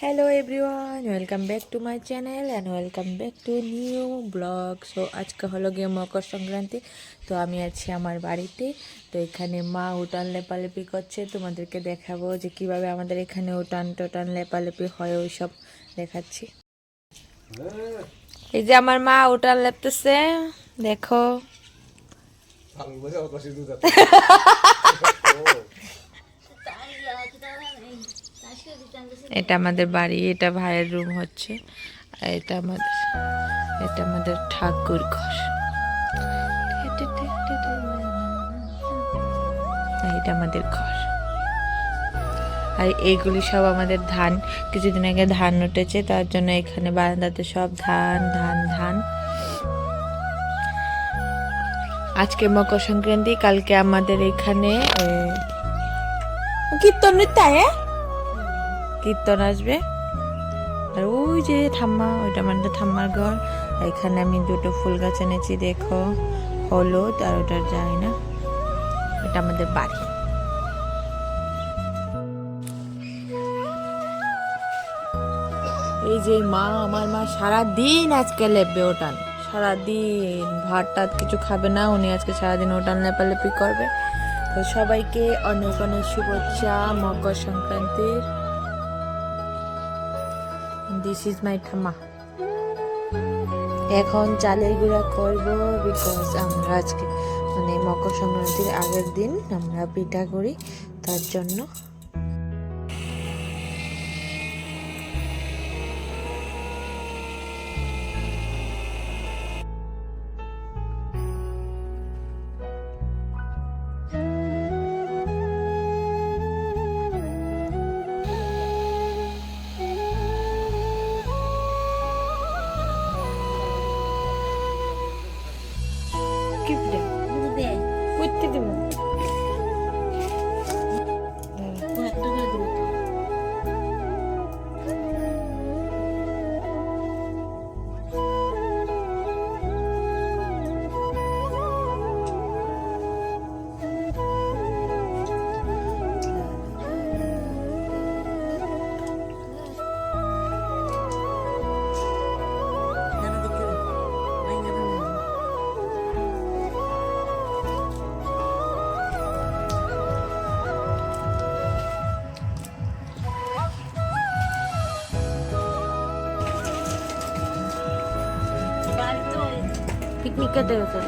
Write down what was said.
Hello everyone welcome back to my channel and welcome back to new blog so আজকে হলো গিয়ে মকর সংক্রান্তি তো আমি আছি আমার বাড়িতে। তো এখানে মা উঠান লেপালেপি করছে। তোমাদেরকে দেখাবো যে কীভাবে আমাদের এখানে উঠান টোটান লেপালেপি হয় ওই সব দেখাচ্ছি। এই যে আমার মা উঠান লেপতেছে দেখো। এটা আমাদের বাড়ি, এটা ভাইয়ের রুম হচ্ছে, এটা আমাদের এটা আমাদের ঠাকুর ঘর। এটা আমাদের ঘর। আর এইগুলি সব আমাদের ধান। কিছুদিন আগে ধান উঠেছে, তার জন্য এখানে বারান্দাতে সব ধান ধান ধান। আজকে মকর সংক্রান্তি, কালকে আমাদের এখানে কীর্তন হ্যাঁ? কীর্তন আসবে। আর ওই যে ঠাম্মা, ওইটা আমাদের ঠাম্মার ঘর। এখানে আমি দুটো ফুল গাছ এনেছি, দেখো। হলুদ আর ওটা যায় না। এটা আমাদের বাড়ি। এই যে মা, আমার মা সারা দিন আজকে লেপবে ওটান। সারা দিন ভাত টাত কিছু খাবে না, উনি আজকে সারাদিন ওটান লেপালেপি করবে। তো সবাইকে অনেক অনেক শুভেচ্ছা মকর সংক্রান্তির। দিস ইজ মাই ঠাম্মা এখন চালের গুঁড়া করব বিকজ আমরা আজকে মানে মকর সংক্রান্তির আগের দিন আমরা পিঠা করি, তার জন্য কি পিঠা করতে দিব পিকনিক কেটে গেছে